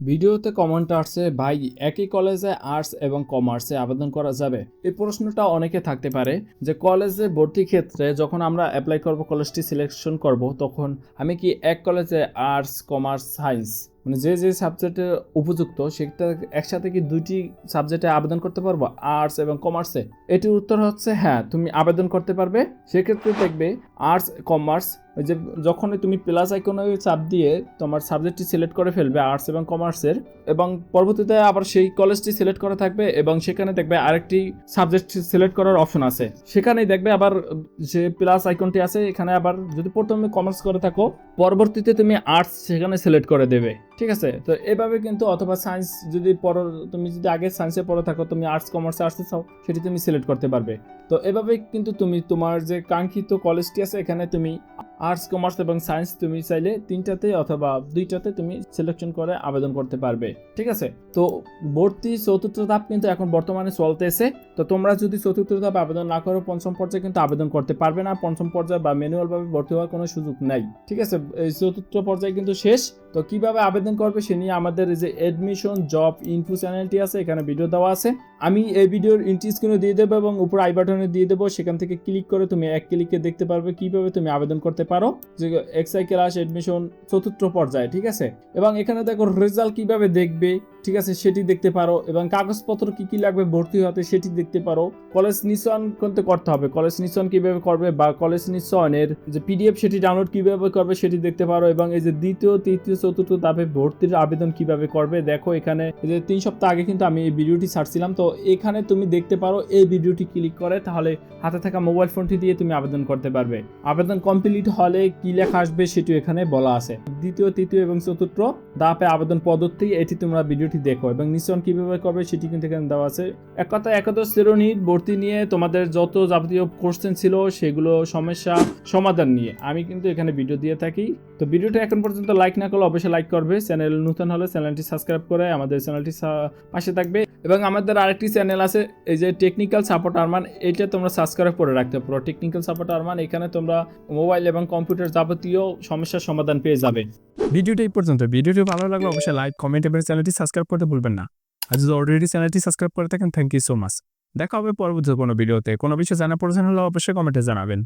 ভিডিওতে কমেন্ট আসছে, ভাই, একই কলেজে আর্টস এবং কমার্সে আবেদন করা যাবে? এই প্রশ্নটা অনেকে থাকতে পারে যে কলেজে ভর্তি ক্ষেত্রে যখন আমরা অ্যাপ্লাই করব কলেজটি সিলেকশন করব, তখন আমি কি এক কলেজে আর্টস কমার্স সায়েন্স মানে যে যে সাবজেক্টে উপযুক্ত, সেটা একসাথে কি দুইটি সাবজেক্টে আবেদন করতে পারব? আর্টস এবং কমার্সে এটির উত্তর হচ্ছে হ্যাঁ তুমি আবেদন করতে পারবে। সেক্ষেত্রে দেখবে আর্টস কমার্স ওই যে যখনই তুমি প্লাস আইকনে চাপ দিয়ে তোমার সাবজেক্টটি সিলেক্ট করে ফেলবে আর্টস এবং কমার্সের এবং পরবর্তীতে আবার সেই কলেজটি সিলেক্ট করা থাকবে, এবং সেখানে দেখবে আরেকটি সাবজেক্ট সিলেক্ট করার অপশন আছে। সেখানেই দেখবে আবার যে প্লাস আইকনটি আছে, এখানে আবার যদি প্রথমে কমার্স করে থাকো, পরবর্তীতে তুমি আর্টস সেখানে সিলেক্ট করে দেবে। ঠিক আছে? তো এভাবে কিন্তু অথবা সায়েন্স যদি পড়ো, তুমি যদি আগে সায়েন্সে পড়ো থাকো, তুমি আর্টস কমার্স আর্টসে চাও, সেটি তুমি সিলেক্ট করতে পারবে। তো এভাবে কিন্তু তুমি তোমার যে কাঙ্ক্ষিত কলেজটি আছে, এখানে তুমি আর্টস কমার্স এবং সায়েন্স তুমি চাইলে তিনটাতে অথবা দুইটাতে তুমি সিলেকশন করে আবেদন করতে পারবে। ঠিক আছে? তো ভর্তি চতুর্থ ধাপ কিন্তু এখন বর্তমানে চলতেছে। তো তোমরা যদি চতুর্থ ধাপ আবেদন না করো, পঞ্চম পর্যায়ে কিন্তু আবেদন করতে পারবে না। পঞ্চম পর্যায়ে বা ম্যানুয়ালভাবে ভর্তি হওয়ার কোনো সুযোগ নাই। ঠিক আছে? এই চতুর্থ পর্যায়ে কিন্তু শেষ। তো কীভাবে আবেদন করবে সে নিয়ে আমাদের যে এডমিশন জব ইনফো চ্যানেলটি আছে, এখানে ভিডিও দেওয়া আছে। আমি এই ভিডিওর ইন্টি স্ক্রিনে দিয়ে দেবো এবং উপর আই বাটনে দিয়ে দেবো। সেখান থেকে ক্লিক করে তুমি এক ক্লিকে দেখতে পারবে কীভাবে তুমি আবেদন করতে পারো যে এক্সআই ক্লাস এডমিশন চতুর্থ পর্যায়ে, ঠিক আছে? এবং এখানে দেখো রেজাল্ট কীভাবে দেখবে? ঠিক আছে, সেটি দেখতে পারো। এবং কাগজপত্র কি কি লাগবে, ভর্তি হতে সেটি দেখতে পারো। কলেজ নিশ্চয়ন করতে করতে হবে। কলেজ নিশ্চয়ন কীভাবে করবে বা কলেজ নিশ্চয়নের যে পিডিএফ সেটি ডাউনলোড কীভাবে করবে সেটি দেখতে পারো। এবং এই যে দ্বিতীয়, তৃতীয়, চতুর্থ ধাপে ভর্তির আবেদন কীভাবে করবে, দেখো এখানে এই যে তিন সপ্তাহ আগে কিন্তু আমি এই ভিডিওটি ছাড়ছিলাম। তো এখানে তুমি দেখতে পারো, এই ভিডিওটি ক্লিক করে, তাহলে হাতে থাকা মোবাইল ফোনটি দিয়ে তুমি আবেদন করতে পারবে। আবেদন কমপ্লিট হলে কি লেখা আসবে সেটি এখানে বলা আছে। দ্বিতীয়, তৃতীয় এবং চতুর্থ ধাপে আবেদন পদ্ধতি, এটি তোমরা ভিডিওটি দেখো এবং নিশ্চয়ন কীভাবে করবে সেটি কিন্তু এখানে দেওয়া আছে। এক কথা, একাদশ শ্রেণির ভর্তি নিয়ে তোমাদের যত যাবতীয় কোশ্চেন ছিল সেগুলো সমস্যা সমাধান নিয়ে আমি কিন্তু এখানে ভিডিও দিয়ে থাকি। তো ভিডিওটা এখন পর্যন্ত লাইক না করলে অবশ্যই লাইক করবে। চ্যানেল নতুন হলে চ্যানেলটি সাবস্ক্রাইব করে আমাদের চ্যানেলটি পাশে থাকবে। এবং আমাদের আরেকটি চ্যানেল আছে, এই যে টেকনিক্যাল সাপোর্ট আরমান এটা তোমরা সাবস্ক্রাইব করে রাখতে পারো। টেকনিক্যাল সাপোর্ট আরমান এখানে তোমরা মোবাইল এবং কম্পিউটার যাবতীয় সমস্যার সমাধান পেয়ে যাবে। ভিডিওটা এই পর্যন্ত। ভিডিওটি ভালো লাগলে অবশ্যই লাইক কমেন্ট এবং চ্যানেলটি সাবস্ক্রাইব করতে ভুলবেন না। আর যদি অলরেডি চ্যানেলটি সাবস্ক্রাইব করে থাকেন থ্যাংক ইউ সো মাচ দেখা হবে পরবর্তী কোনো ভিডিওতে কোনো বিষয়ে জানা প্রয়োজন হলে অবশ্যই কমেন্টে জানাবেন।